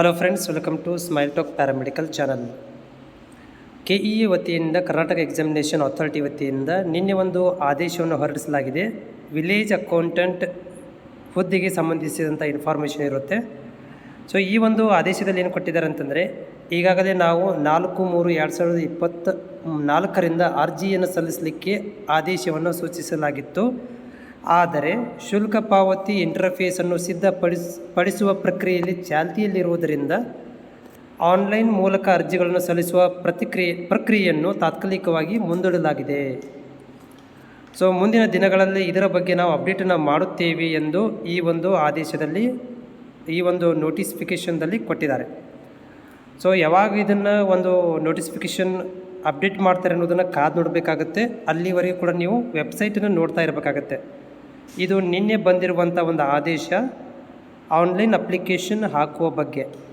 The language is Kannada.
Hello friends welcome to smile talk paramedical channel K E A ವತಿಯಿಂದ, ಕರ್ನಾಟಕ ಎಕ್ಸಾಮಿನೇಷನ್ ಅಥಾರಿಟಿ ವತಿಯಿಂದ ನಿನ್ನೆ ಒಂದು ಆದೇಶವನ್ನು ಹೊರಡಿಸಲಾಗಿದೆ. ವಿಲೇಜ್ ಅಕೌಂಟೆಂಟ್ ಹುದ್ದೆಗೆ ಸಂಬಂಧಿಸಿದಂಥ ಇನ್ಫಾರ್ಮೇಷನ್ ಇರುತ್ತೆ. ಸೊ ಈ ಒಂದು ಆದೇಶದಲ್ಲಿ ಏನು ಕೊಟ್ಟಿದ್ದಾರೆ ಅಂತಂದರೆ, ಈಗಾಗಲೇ ನಾವು ನಾಲ್ಕು ಮೂರು ಎರಡು ಸಾವಿರದ ಇಪ್ಪತ್ತ ನಾಲ್ಕರಿಂದ ಅರ್ಜಿಯನ್ನು ಸಲ್ಲಿಸಲಿಕ್ಕೆ ಆದೇಶವನ್ನು ಸೂಚಿಸಲಾಗಿತ್ತು. ಆದರೆ ಶುಲ್ಕ ಪಾವತಿ ಇಂಟರ್ಫೇಸನ್ನು ಅನ್ನು ಪಡಿಸುವ ಪ್ರಕ್ರಿಯೆಯಲ್ಲಿ ಚಾಲ್ತಿಯಲ್ಲಿರುವುದರಿಂದ ಆನ್ಲೈನ್ ಮೂಲಕ ಅರ್ಜಿಗಳನ್ನು ಸಲ್ಲಿಸುವ ಪ್ರತಿಕ್ರಿಯೆ, ಪ್ರಕ್ರಿಯೆಯನ್ನು ತಾತ್ಕಾಲಿಕವಾಗಿ ಮುಂದೂಡಲಾಗಿದೆ. ಸೊ, ಮುಂದಿನ ದಿನಗಳಲ್ಲಿ ಇದರ ಬಗ್ಗೆ ನಾವು ಅಪ್ಡೇಟನ್ನು ಮಾಡುತ್ತೇವೆ ಎಂದು ಈ ಒಂದು ಆದೇಶದಲ್ಲಿ, ಈ ಒಂದು ನೋಟಿಫಿಕೇಷನ್ದಲ್ಲಿ ಕೊಟ್ಟಿದ್ದಾರೆ. ಸೊ, ಯಾವಾಗ ಇದನ್ನು ಒಂದು ನೋಟಿಫಿಕೇಷನ್ ಅಪ್ಡೇಟ್ ಮಾಡ್ತಾರೆ ಅನ್ನೋದನ್ನು ಕಾದು ನೋಡಬೇಕಾಗತ್ತೆ. ಅಲ್ಲಿವರೆಗೂ ಕೂಡ ನೀವು ವೆಬ್ಸೈಟನ್ನು ನೋಡ್ತಾ ಇರಬೇಕಾಗತ್ತೆ. ಇದು ನಿನ್ನೆ ಬಂದಿರುವಂಥ ಒಂದು ಆದೇಶ ಆನ್ಲೈನ್ ಅಪ್ಲಿಕೇಶನ್ ಹಾಕುವ ಬಗ್ಗೆ.